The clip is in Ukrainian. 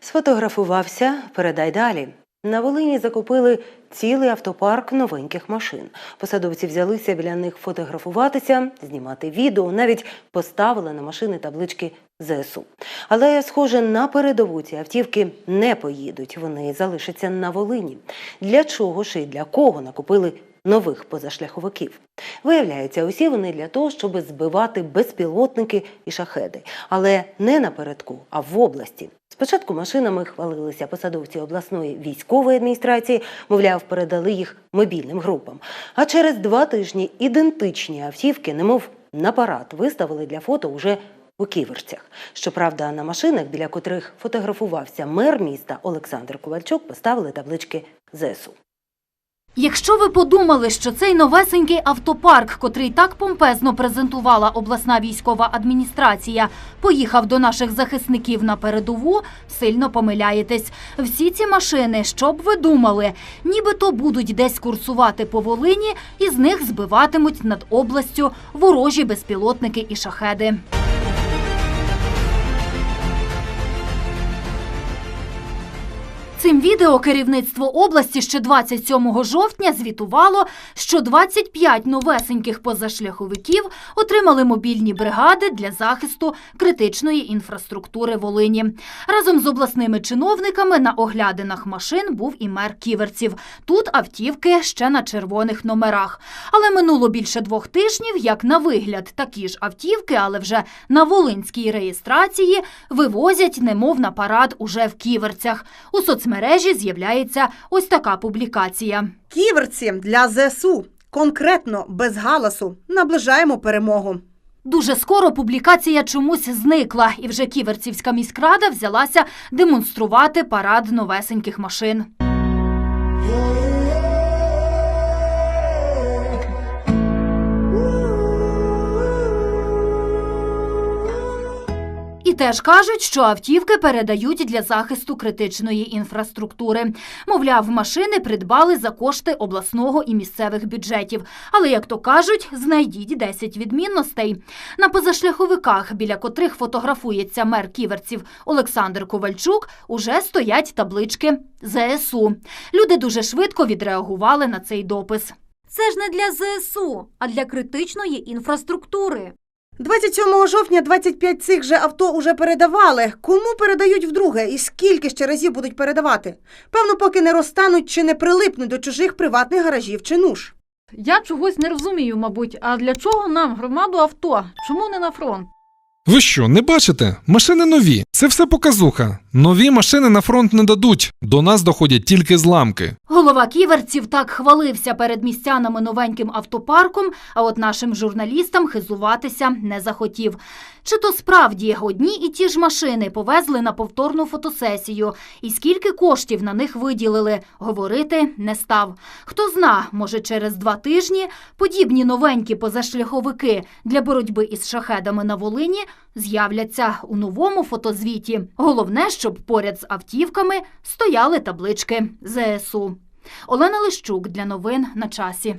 Сфотографувався, передай далі. На Волині закупили цілий автопарк новеньких машин. Посадовці взялися біля них фотографуватися, знімати відео, навіть поставили на машини таблички ЗСУ. Але, схоже, на передову ці автівки не поїдуть. Вони залишаться на Волині. Для чого ж і для кого накупили нових позашляховиків? Виявляється, усі вони для того, щоб збивати безпілотники і шахеди, але не напередку, а в області. Спочатку машинами хвалилися посадовці обласної військової адміністрації, мовляв, передали їх мобільним групам. А через два тижні ідентичні автівки, немов на парад, виставили для фото уже у ківерцях. Щоправда, на машинах, біля котрих фотографувався мер міста Олександр Ковальчук, поставили таблички ЗСУ. Якщо ви подумали, що цей новесенький автопарк, котрий так помпезно презентувала обласна військова адміністрація, поїхав до наших захисників на передову, сильно помиляєтесь. Всі ці машини, що б ви думали, нібито будуть десь курсувати по Волині і з них збиватимуть над областю ворожі безпілотники і шахеди. Цим відео керівництво області ще 27 жовтня звітувало, що 25 новесеньких позашляховиків отримали мобільні бригади для захисту критичної інфраструктури Волині. Разом з обласними чиновниками на оглядинах машин був і мер Ківерців. Тут автівки ще на червоних номерах. Але минуло більше двох тижнів, як на вигляд такі ж автівки, але вже на волинській реєстрації вивозять немов на парад уже в Ківерцях. У соцмережі з'являється ось така публікація. Ківерці для ЗСУ. Конкретно, без галасу. Наближаємо перемогу. Дуже скоро публікація чомусь зникла, і вже Ківерцівська міськрада взялася демонструвати парад новесеньких машин. Теж кажуть, що автівки передають для захисту критичної інфраструктури. Мовляв, машини придбали за кошти обласного і місцевих бюджетів. Але, як то кажуть, знайдіть 10 відмінностей. На позашляховиках, біля котрих фотографується мер ківерців Олександр Ковальчук, уже стоять таблички ЗСУ. Люди дуже швидко відреагували на цей допис. Це ж не для ЗСУ, а для критичної інфраструктури. 27 жовтня 25 цих же авто уже передавали. Кому передають вдруге і скільки ще разів будуть передавати? Певно, поки не розтануть чи не прилипнуть до чужих приватних гаражів чи нуж. Я чогось не розумію, мабуть. А для чого нам громаду авто? Чому не на фронт? Ви що, не бачите? Машини нові. Це все показуха. Нові машини на фронт не дадуть. До нас доходять тільки зламки. Голова ківерців так хвалився перед містянами новеньким автопарком, а от нашим журналістам хизуватися не захотів. Чи то справді одні і ті ж машини повезли на повторну фотосесію, і скільки коштів на них виділили, говорити не став. Хто зна, може через два тижні подібні новенькі позашляховики для боротьби із шахедами на Волині з'являться у новому фотозвіті. Головне, щоб поряд з автівками стояли таблички ЗСУ. Олена Лищук для новин на часі.